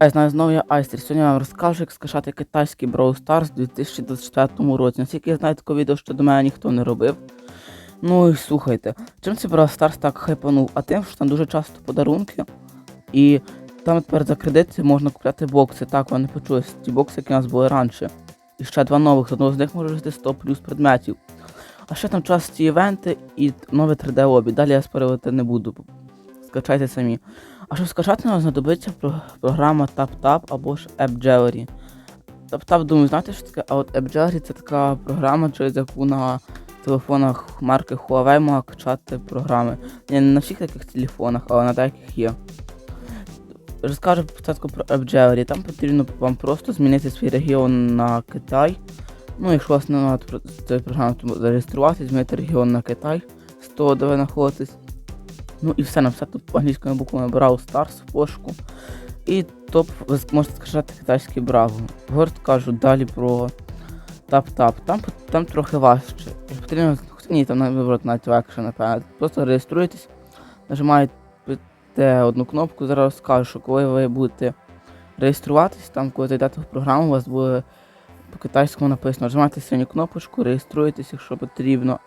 Знаю, знову я Айстер. Сьогодні я вам розкажу, як скачати китайський Brawl Stars у 2024 році. Наскільки я знаю, таке відео ще до мене ніхто не робив. Ну і слухайте, чим цей Brawl Stars так хайпанув? А тим, що там дуже часто подарунки. І там тепер за кредит можна купляти бокси. Так, вони почули ті бокси, які у нас були раніше. І ще два нових, одного з них може жити 100 плюс предметів. А ще там часті івенти і нове 3D обі. Далі я спорювати не буду. Скачайте самі. А щоб скачати, нам знадобиться програма TapTap або ж AppJewelry. TapTap, думаю, знаєте, що таке? А от AppJewelry це така програма, через яку на телефонах марки Huawei можна качати програми. Не на всіх таких телефонах, але на деяких є. Розкажу спочатку про AppJewelry. Там потрібно вам просто змінити свій регіон на Китай. Ну, якщо вас немає про- цієї програми, то зареєструватися, змінити регіон на Китай з того, де ви знаходитесь. Ну і все написати англійськими буквами Brawl Stars в пошуку. І топ ви можете скачати китайський Браво. Горд кажу далі про тап-тап. Там, там трохи важче. Потрібно, ні, там вибрати навіть легше, напевно. Просто реєструєтесь, нажимаєте одну кнопку, зараз скажу, що коли ви будете реєструватись, там коли зайдете в програму, у вас буде по китайському написано, нажимаєте синю кнопочку, реєструєтесь, якщо потрібно.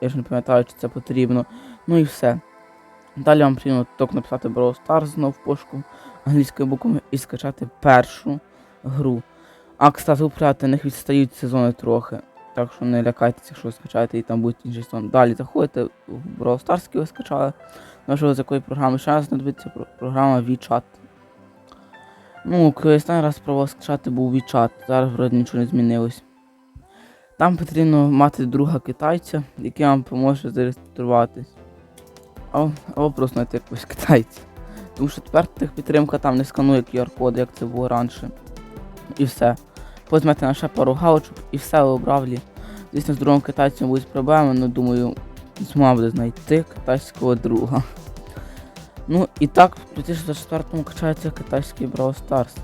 Я ж не пам'ятаю, чи це потрібно. Ну і все. Далі вам потрібно тільки написати Brawl Stars знов в пошуку англійською буквами і скачати першу гру. А кстати, проти них відстають сезони трохи. Так що не лякайтеся, якщо ви скачаєте і там буде інший сезон. Далі заходите в Brawl Stars, який ви скачали. Нашого з якої програми ще раз знадобиться програма WeChat. Ну, коли останній раз пробував скачати був WeChat, зараз вроді нічого не змінилось. Там потрібно мати друга китайця, який вам поможе зареєструватись. Або, просто знайти якогось китайця. Тому що тепер техпідтримка там не сканує QR-код, як це було раніше. І все. Возьмете на ще пару галочок і все обравлі. Звісно, з другим китайцем будуть проблеми, але думаю, змога буде знайти китайського друга. Ну і так, в 2024 качається китайський Brawl Stars.